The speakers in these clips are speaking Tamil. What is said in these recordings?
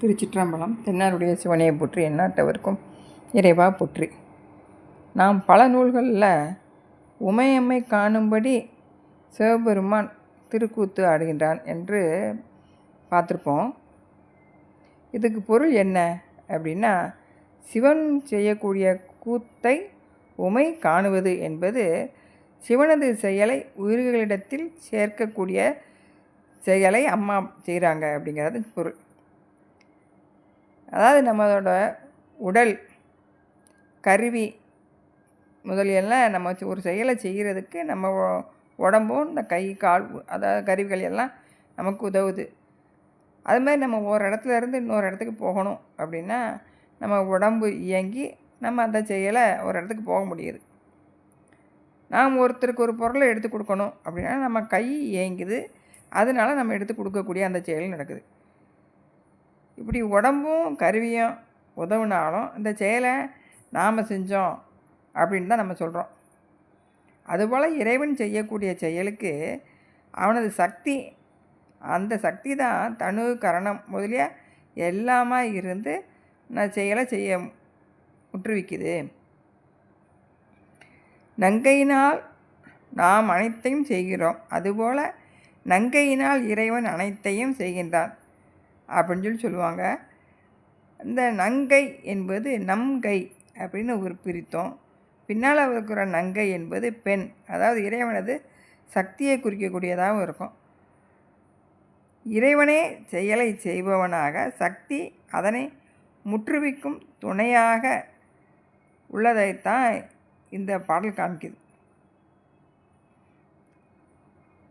திருச்சிற்றம்பலம் தென்னாருடைய சிவனையை போற்றி எந்நாட்டவர்க்கும் இறைவா போற்றி. நாம் பல நூல்களில் உமையம்மை காணும்படி சிவபெருமான் திருக்கூத்து ஆடுகின்றான் என்று பார்த்துருப்போம். இதுக்கு பொருள் என்ன அப்படின்னா சிவன் செய்யக்கூடிய கூத்தை உமை காணுவது என்பது சிவனது செயலை உயிர்களிடத்தில் சேர்க்கக்கூடிய செயலை அம்மா செய்கிறாங்க அப்படிங்கிறது பொருள். அதாவது நம்மளோட உடல் கருவி முதலியெல்லாம் நம்ம ஒரு செயலை செய்கிறதுக்கு நம்ம உடம்பும் இந்த கை கால் அதாவது கருவிகள் எல்லாம் நமக்கு உதவுது. அது மாதிரி நம்ம ஒரு இடத்துல இருந்து இன்னொரு இடத்துக்கு போகணும் அப்படின்னா நம்ம உடம்பு இயங்கி நம்ம அந்த செயலை ஒரு இடத்துக்கு போக முடியுது. நாம் ஒருத்தருக்கு ஒரு பொருளை எடுத்து கொடுக்கணும் அப்படின்னா நம்ம கை இயங்குது. அதனால நம்ம எடுத்து கொடுக்கக்கூடிய அந்த செயல் நடக்குது. இப்படி உடம்பும் கருவியும் உதவுனாலும் இந்த செயலை நாம் செஞ்சோம் அப்படின்னு தான் நம்ம சொல்கிறோம் அதுபோல் இறைவன் செய்யக்கூடிய செயலுக்கு அவனது சக்தி அந்த சக்தி தான் தனு கரணம் முதலிய எல்லாமே இருந்து நான் செயலை செய்ய முற்றுவிக்குது. நங்கையினால் நாம் அனைத்தையும் செய்கிறோம். அதுபோல் நங்கையினால் இறைவன் அனைத்தையும் செய்கின்றான். அப்படின்னு சொல்லி சொல்லுவாங்க. இந்த நங்கை என்பது நம்கை அப்படின்னு ஒரு பிரித்தோம். பின்னால் இருக்கிற நங்கை என்பது பெண். அதாவது இறைவனது சக்தியை குறிக்கக்கூடியதாகவும் இருக்கும். இறைவனே செயலை செய்பவனாக சக்தி அதனை முற்றுவிக்கும் துணையாக உள்ளதைத்தான் இந்த பாடல் காமிக்குது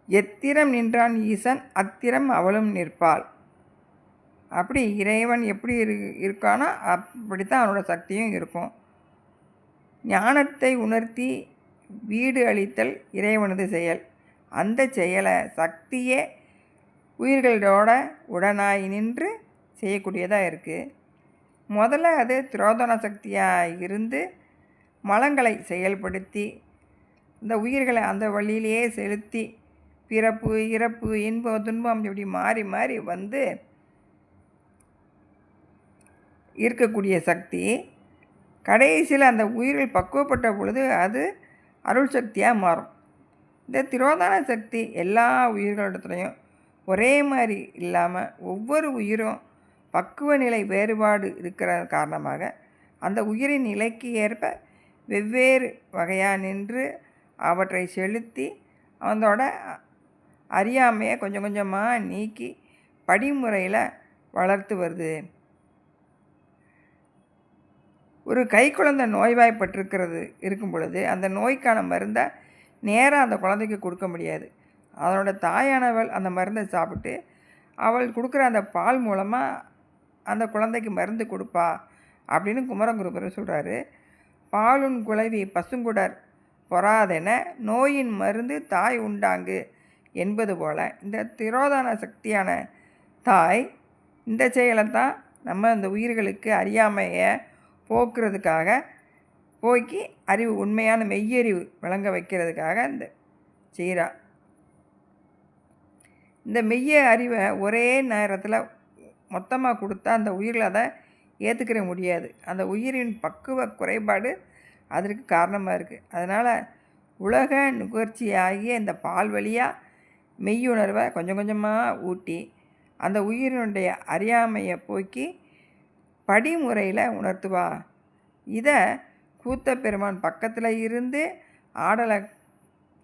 எத்திரம் நின்றான் ஈசன் அத்திரம் அவளும் நிற்பாள். அப்படி இறைவன் எப்படி இரு இருக்கானோ அப்படித்தான் அவனோட சக்தியும் இருக்கும். ஞானத்தை உணர்த்தி வீடு அளித்தல் இறைவனது செயல். அந்த செயலை சக்தியே உயிர்களோட உடனாய் நின்று செய்யக்கூடியதாக இருக்குது முதல்ல அது திரோதன சக்தியாக இருந்து மலங்களை செயல்படுத்தி இந்த உயிர்களை அந்த வழியிலேயே செலுத்தி பிறப்பு இறப்பு இன்பம் துன்பம் இப்படி மாறி மாறி வந்து இருக்கக்கூடிய சக்தி. கடைசியில் அந்த உயிர்கள் பக்குவப்பட்ட பொழுது அது அருள் சக்தியாக மாறும். இந்த திரோதான சக்தி எல்லா உயிர்களிடத்துலையும் ஒரே மாதிரி இல்லாமல் ஒவ்வொரு உயிரும் பக்குவ நிலை வேறுபாடு இருக்கிற காரணமாக அந்த உயிரின் நிலைக்கு ஏற்ப வெவ்வேறு வகையாக நின்று அவற்றை செலுத்தி அதோட அறியாமையை கொஞ்சம் கொஞ்சமாக நீக்கி படிமுறையில் வளர்த்து வருது. ஒரு கை குழந்தை நோய்வாய்ப்பட்டிருக்கிறது இருக்கும் பொழுது அந்த நோய்க்கான மருந்தை நேராக அந்த குழந்தைக்கு கொடுக்க முடியாது. அதனோட தாயானவள் அந்த மருந்தை சாப்பிட்டு அவள் கொடுக்குற அந்த பால் மூலமாக அந்த குழந்தைக்கு மருந்து கொடுப்பா அப்படின்னு குமரங்குருபர் சொல்கிறாரு பாலுன் குலைவி பசுங்குடர் பொறாதென நோயின் மருந்து தாய் உண்டாங்கு என்பது போல் இந்த திரோதான சக்தியான தாய் இந்த செயலை தான் நம்ம இந்த உயிர்களுக்கு அறியாமையை போக்குறதுக்காக போக்கி அறிவு உண்மையான மெய்யறிவு விளங்க வைக்கிறதுக்காக இந்த செய்கிறா இந்த மெய்ய அறிவை ஒரே நேரத்தில் மொத்தமாக கொடுத்தா அந்த உயிரில் அதை ஏற்றுக்கிற முடியாது. அந்த உயிரின் பக்குவ குறைபாடு அதற்கு காரணமாக இருக்குது அதனால் உலக நுகர்ச்சியாகிய இந்த பால் வழியாக மெய்யுணர்வை கொஞ்சம் கொஞ்சமாக ஊட்டி அந்த உயிரினுடைய அறியாமையை போக்கி படிமுறையில் உணர்த்துவா? இதை கூத்த பெருமான் பக்கத்தில் இருந்து ஆடலை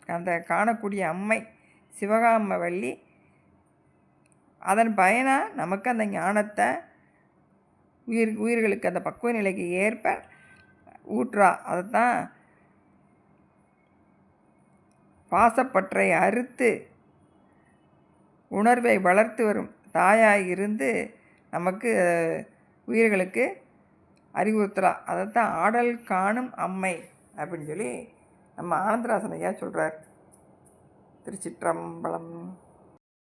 அந்த காணக்கூடிய அம்மை சிவகாம வள்ளி அதன் பயனாக நமக்கு அந்த ஞானத்தை உயிர் உயிர்களுக்கு அந்த பக்குவ நிலைக்கு ஏற்ப ஊற்றா. அதைத்தான் பாசப்பற்றை அறுத்து உணர்வை வளர்த்து வரும் தாயாக இருந்து நமக்கு உயிர்களுக்கு அறிவுறுத்துறா. அதைத்தான் ஆடல் காணும் அம்மை அப்படின்னு சொல்லி நம்ம ஆனந்தராசன் ஐயா சொல்கிறார் திருச்சிற்றம்பலம்